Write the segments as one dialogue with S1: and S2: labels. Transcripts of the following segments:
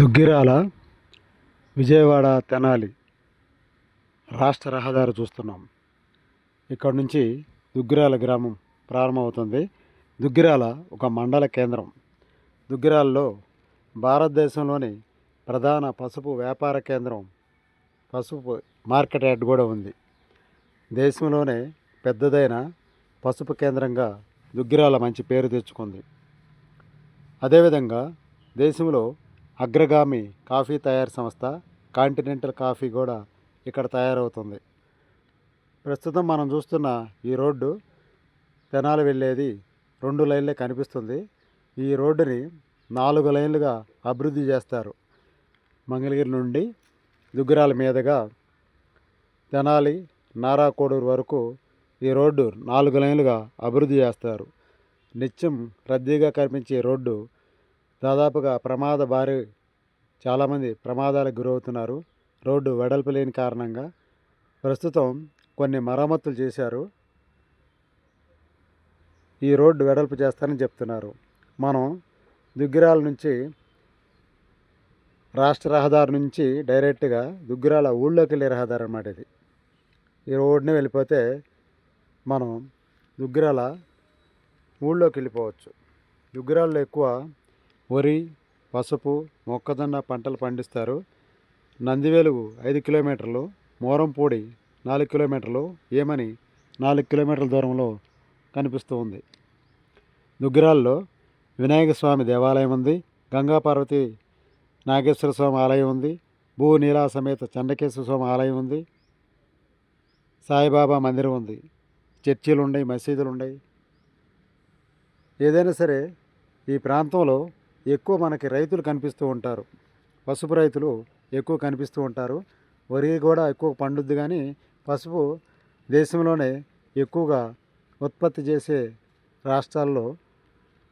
S1: దుగ్గిరాల విజయవాడ తెనాలి రాష్ట్ర రహదారి చూస్తున్నాం. ఇక్కడ నుంచి దుగ్గిరాల గ్రామం ప్రారంభమవుతుంది. దుగ్గిరాల ఒక మండల కేంద్రం. దుగ్గిరాలలో భారతదేశంలోని ప్రధాన పసుపు వ్యాపార కేంద్రం పసుపు మార్కెట్ యార్డ్ కూడా ఉంది. దేశంలోనే పెద్దదైన పసుపు కేంద్రంగా దుగ్గిరాల మంచి పేరు తెచ్చుకుంది. అదేవిధంగా దేశంలో అగ్రగామి కాఫీ తయారీ సంస్థ కాంటినెంటల్ కాఫీ కూడా ఇక్కడ తయారవుతుంది. ప్రస్తుతం మనం చూస్తున్న ఈ రోడ్డు తెనాలి వెళ్ళేది రెండు లైన్లే కనిపిస్తుంది. ఈ రోడ్డుని నాలుగు లైన్లుగా అభివృద్ధి చేస్తారు. మంగళగిరి నుండి దుగ్గిరాల మీదుగా తెనాలి నారాకోడూరు వరకు ఈ రోడ్డు నాలుగు లైన్లుగా అభివృద్ధి చేస్తారు. నిత్యం రద్దీగా కనిపించే రోడ్డు దాదాపుగా ప్రమాద బారి చాలామంది ప్రమాదాలకు గురవుతున్నారు. రోడ్డు వెడల్పు లేని కారణంగా ప్రస్తుతం కొన్ని మరమ్మతులు చేశారు. ఈ రోడ్డు వెడల్పు చేస్తారని చెప్తున్నారు. మనం దుగ్గిరాల నుంచి రాష్ట్ర రహదారి నుంచి డైరెక్ట్గా దుగ్గిరాల ఊళ్ళోకి వెళ్ళే రహదారి అన్నమాట ఇది. ఈ రోడ్ని వెళ్ళిపోతే మనం దుగ్గిరాల ఊళ్ళోకి వెళ్ళిపోవచ్చు. దుగ్గిరాల్లో ఎక్కువ వరి పసుపు మొక్కజొన్న పంటలు పండిస్తారు. నందివేలుగు ఐదు కిలోమీటర్లు మోరంపూడి నాలుగు కిలోమీటర్లు ఏమని నాలుగు కిలోమీటర్ల దూరంలో కనిపిస్తూ ఉంది. దుగ్గిరాల్లో వినాయక స్వామి దేవాలయం ఉంది. గంగాపార్వతి నాగేశ్వర స్వామి ఆలయం ఉంది. భూ నీలా సమేత చండకేశ్వర స్వామి ఆలయం ఉంది. సాయిబాబా మందిరం ఉంది. చర్చిలు ఉన్నాయి మసీదులు ఉన్నాయి ఏదైనా సరే ఈ ప్రాంతంలో ఎక్కువ మనకి రైతులు కనిపిస్తూ ఉంటారు. పసుపు రైతులు ఎక్కువ కనిపిస్తూ ఉంటారు. వరి కూడా ఎక్కువ పండుద్ది కానీ పసుపు దేశంలోనే ఎక్కువగా ఉత్పత్తి చేసే రాష్ట్రాల్లో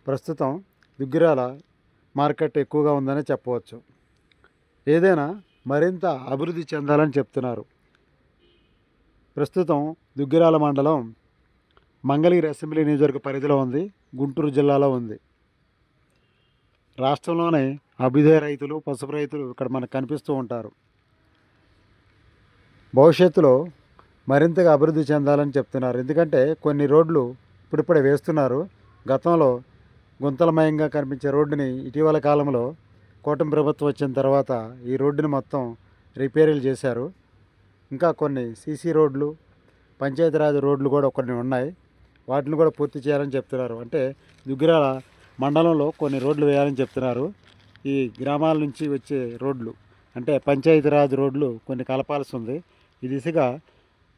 S1: ప్రస్తుతం దుగ్గిరాల మార్కెట్ ఎక్కువగా ఉందని చెప్పవచ్చు. ఏదైనా మరింత అభివృద్ధి చెందాలని చెప్తున్నారు. ప్రస్తుతం దుగ్గిరాల మండలం మంగళగిరి అసెంబ్లీ నియోజకవర్గ పరిధిలో ఉంది. గుంటూరు జిల్లాలో ఉంది. రాష్ట్రంలోనే అభ్యుదయ రైతులు పసుపు రైతులు ఇక్కడ మనకు కనిపిస్తూ ఉంటారు. భవిష్యత్తులో మరింతగా అభివృద్ధి చెందాలని చెప్తున్నారు. ఎందుకంటే కొన్ని రోడ్లు ఇప్పుడిప్పుడే వేస్తున్నారు. గతంలో గుంతలమయంగా కనిపించే రోడ్డుని ఇటీవల కాలంలో కూటమి ప్రభుత్వం వచ్చిన తర్వాత ఈ రోడ్డుని మొత్తం రిపేరీలు చేశారు. ఇంకా కొన్ని సీసీ రోడ్లు పంచాయతీరాజ్ రోడ్లు కూడా కొన్ని ఉన్నాయి. వాటిని కూడా పూర్తి చేయాలని చెప్తున్నారు. అంటే దుగ్గిరాల మండలంలో కొన్ని రోడ్లు వేయాలని చెప్తున్నారు. ఈ గ్రామాల నుంచి వచ్చే రోడ్లు అంటే పంచాయతీరాజ్ రోడ్లు కొన్ని కలపాల్సి ఉంది ఈ దిశగా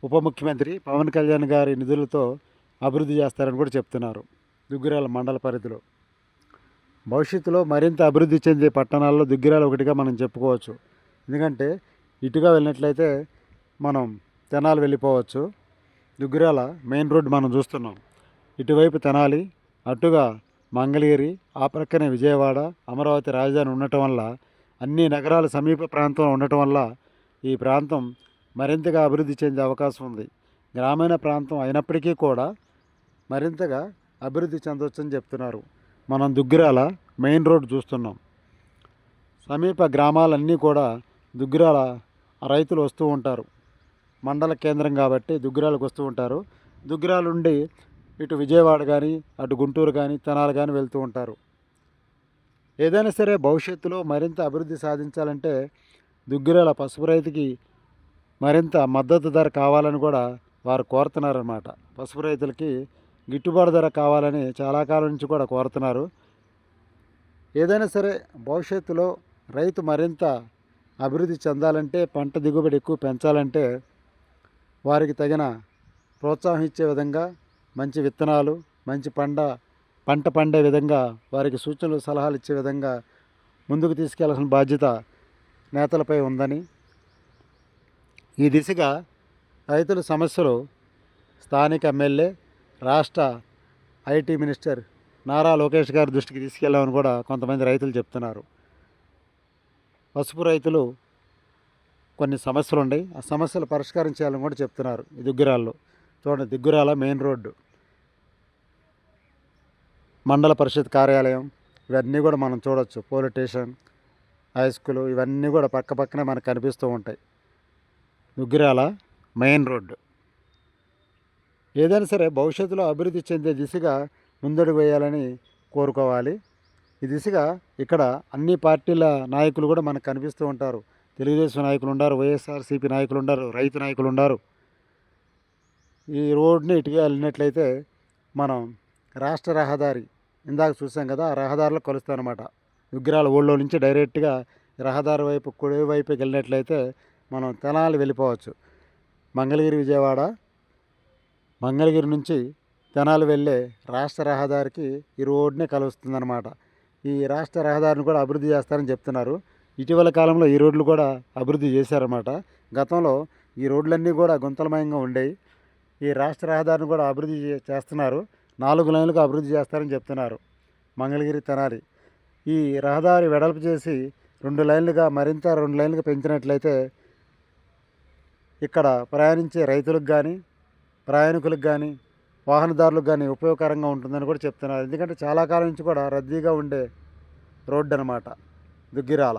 S1: ఉప ముఖ్యమంత్రి పవన్ కళ్యాణ్ గారి నిధులతో అభివృద్ధి చేస్తారని కూడా చెప్తున్నారు దుగ్గిరాల మండల పరిధిలో. భవిష్యత్తులో మరింత అభివృద్ధి చెందే పట్టణాల్లో దుగ్గిరాలు ఒకటిగా మనం చెప్పుకోవచ్చు. ఎందుకంటే ఇటుగా వెళ్ళినట్లయితే మనం తెనాలి వెళ్ళిపోవచ్చు. దుగ్గిరాల మెయిన్ రోడ్ మనం చూస్తున్నాం. ఇటువైపు తెనాలి అటుగా మంగళగిరి ఆ ప్రక్కనే విజయవాడ అమరావతి రాజధాని ఉండటం వల్ల అన్ని నగరాలు సమీప ప్రాంతంలో ఉండటం వల్ల ఈ ప్రాంతం మరింతగా అభివృద్ధి చెందే అవకాశం ఉంది. గ్రామీణ ప్రాంతం అయినప్పటికీ కూడా మరింతగా అభివృద్ధి చెందవచ్చని చెప్తున్నారు. మనం దుగ్గిరాల మెయిన్ రోడ్ చూస్తున్నాం. సమీప గ్రామాలన్నీ కూడా దుగ్గిరాల రైతులు వస్తూ ఉంటారు. మండల కేంద్రం కాబట్టి దుగ్గిరాలకు వస్తూ ఉంటారు. దుగ్గిరాల నుండి ఇటు విజయవాడ కానీ అటు గుంటూరు కానీ తనాలు కానీ వెళ్తూ ఉంటారు. ఏదైనా సరే భవిష్యత్తులో మరింత అభివృద్ధి సాధించాలంటే దుగ్గిరాల పసుపు రైతుకి మరింత మద్దతు ధర కావాలని కూడా వారు కోరుతున్నారన్నమాట. పసుపు రైతులకి గిట్టుబాటు ధర కావాలని చాలా కాలం నుంచి కూడా కోరుతున్నారు. ఏదైనా సరే భవిష్యత్తులో రైతు మరింత అభివృద్ధి చెందాలంటే పంట దిగుబడి ఎక్కువ పెంచాలంటే వారికి తగిన ప్రోత్సాహం ఇచ్చే విధంగా మంచి విత్తనాలు మంచి పంట పంట పండే విధంగా వారికి సూచనలు సలహాలు ఇచ్చే విధంగా ముందుకు తీసుకెళ్ళాల్సిన బాధ్యత నేతలపై ఉందని. ఈ దిశగా రైతుల సమస్యలు స్థానిక ఎమ్మెల్యే రాష్ట్ర ఐటీ మినిస్టర్ నారా లోకేష్ గారి దృష్టికి తీసుకెళ్ళామని కూడా కొంతమంది రైతులు చెప్తున్నారు. పసుపు రైతులు కొన్ని సమస్యలు ఉన్నాయి ఆ సమస్యలు పరిష్కారం చేయాలని కూడా చెప్తున్నారు ఈ దుగ్గిరాల్లో. చూడండి దిగ్గురాల మెయిన్ రోడ్డు. మండల పరిషత్ కార్యాలయం ఇవన్నీ కూడా మనం చూడొచ్చు. పోలీస్ స్టేషన్ హై స్కూలు ఇవన్నీ కూడా పక్క పక్కనే మనకు కనిపిస్తూ ఉంటాయి. Duggirala main road. ఏదైనా సరే భవిష్యత్తులో అభివృద్ధి చెందే దిశగా ముందడుగు వేయాలని కోరుకోవాలి. ఈ దిశగా ఇక్కడ అన్ని పార్టీల నాయకులు కూడా మనకు కనిపిస్తూ ఉంటారు. తెలుగుదేశం నాయకులు ఉన్నారు వైఎస్ఆర్సీపీ నాయకులు ఉన్నారు రైతు నాయకులు ఉన్నారు ఈ రోడ్ని ఇటుగా వెళ్ళినట్లయితే మనం రాష్ట్ర రహదారి ఇందాక చూసాం కదా రహదారులు రహదారిలో అనమాట విగ్రహాల ఊళ్ళో నుంచి డైరెక్ట్గా రహదారి వైపు కుడి వైపుకి వెళ్ళినట్లయితే మనం తెనాలి వెళ్ళిపోవచ్చు. మంగళగిరి విజయవాడ మంగళగిరి నుంచి తెనాలి వెళ్ళే రాష్ట్ర రహదారికి ఈ రోడ్నే కలుస్తుందన్నమాట. ఈ రాష్ట్ర రహదారిని కూడా అభివృద్ధి చేస్తారని చెప్తున్నారు. ఇటీవల కాలంలో ఈ రోడ్లు కూడా అభివృద్ధి చేశారన్నమాట. గతంలో ఈ రోడ్లన్నీ కూడా గుంతలమయంగా ఉండేవి. ఈ రాష్ట్ర రహదారిని కూడా అభివృద్ధి చేస్తున్నారు. నాలుగు లైన్లకు అభివృద్ధి చేస్తారని చెప్తున్నారు మంగళగిరి తెనాలి. ఈ రహదారి వెడల్పు చేసి రెండు లైన్లుగా మరింత రెండు లైన్లుగా పెంచినట్లయితే ఇక్కడ ప్రయాణించే రైతులకు కానీ ప్రయాణికులకు కానీ వాహనదారులకు కానీ ఉపయోగకరంగా ఉంటుందని కూడా చెప్తున్నారు. ఎందుకంటే చాలా కాలం నుంచి కూడా రద్దీగా ఉండే రోడ్డు అనమాట దుగ్గిరాల.